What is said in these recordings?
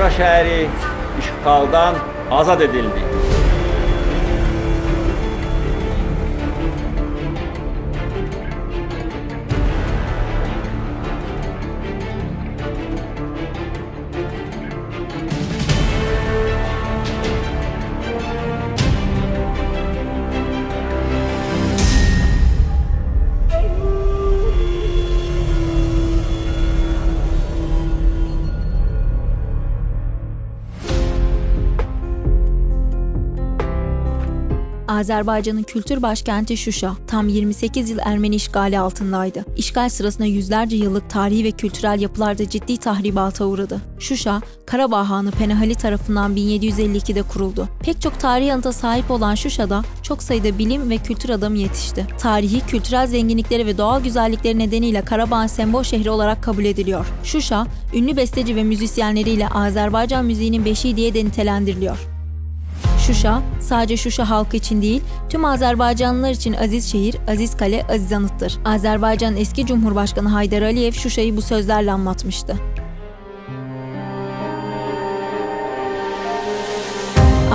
Şuşa şəhəri işğaldan azad edildi. Azerbaycan'ın kültür başkenti Şuşa tam 28 yıl Ermeni işgali altındaydı. İşgal sırasında yüzlerce yıllık tarihi ve kültürel yapılarda ciddi tahribata uğradı. Şuşa, Karabağ Hanı Penahali tarafından 1752'de kuruldu. Pek çok tarihi anıta sahip olan Şuşa'da çok sayıda bilim ve kültür adamı yetişti. Tarihi, kültürel zenginlikleri ve doğal güzellikleri nedeniyle Karabağ'ın sembol şehri olarak kabul ediliyor. Şuşa, ünlü besteci ve müzisyenleriyle Azerbaycan müziğinin beşiği diye de nitelendiriliyor. Şuşa, sadece Şuşa halkı için değil, tüm Azerbaycanlılar için aziz şehir, aziz kale, aziz anıttır. Azerbaycan'ın eski Cumhurbaşkanı Haydar Aliyev Şuşa'yı bu sözlerle anlatmıştı.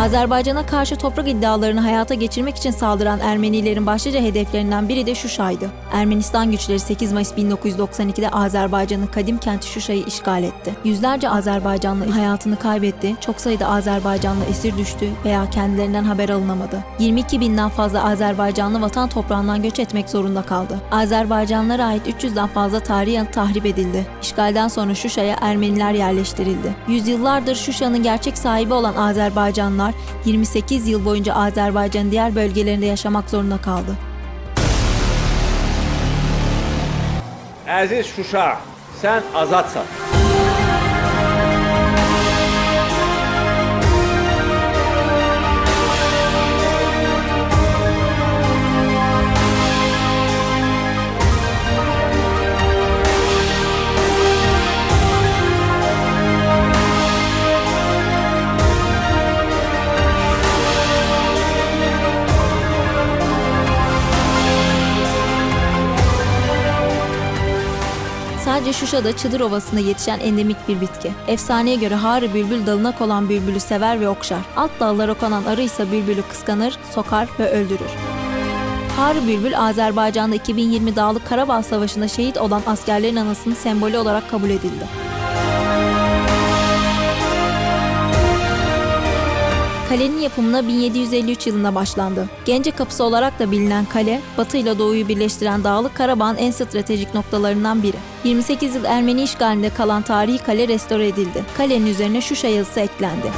Azerbaycan'a karşı toprak iddialarını hayata geçirmek için saldıran Ermenilerin başlıca hedeflerinden biri de Şuşa'ydı. Ermenistan güçleri 8 Mayıs 1992'de Azerbaycan'ın kadim kenti Şuşa'yı işgal etti. Yüzlerce Azerbaycanlı hayatını kaybetti, çok sayıda Azerbaycanlı esir düştü veya kendilerinden haber alınamadı. 22 binden fazla Azerbaycanlı vatan toprağından göç etmek zorunda kaldı. Azerbaycanlara ait 300'den fazla tarihi anıt tahrip edildi. İşgalden sonra Şuşa'ya Ermeniler yerleştirildi. Yüzyıllardır Şuşa'nın gerçek sahibi olan Azerbaycanlılar 28 yıl boyunca Azerbaycan'ın diğer bölgelerinde yaşamak zorunda kaldı. Əziz Şuşa, sən azadsan. Sadece Şuşa'da Çıdır Ovası'nda yetişen endemik bir bitki. Efsaneye göre Harı bülbül dalına konan bülbülü sever ve okşar. Alt dallara konan arı ise bülbülü kıskanır, sokar ve öldürür. Harı Bülbül, Azerbaycan'da 2020 Dağlık Karabağ Savaşı'nda şehit olan askerlerin anısının sembolü olarak kabul edildi. Kalenin yapımına 1753 yılında başlandı. Gence Kapısı olarak da bilinen kale, Batı ile Doğu'yu birleştiren Dağlık Karabağ'ın en stratejik noktalarından biri. 28 yıl Ermeni işgalinde kalan tarihi kale restore edildi. Kalenin üzerine Şuşa yazısı eklendi.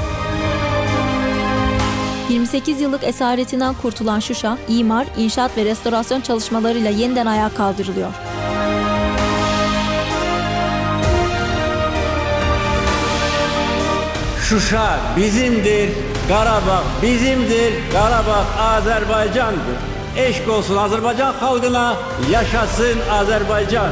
28 yıllık esaretinden kurtulan Şuşa, imar, inşaat ve restorasyon çalışmalarıyla yeniden ayağa kaldırılıyor. Şuşa bizimdir, Qarabağ bizimdir, Qarabağ Azərbaycandır. Eşq olsun Azərbaycan xalqına, yaşasın Azərbaycan.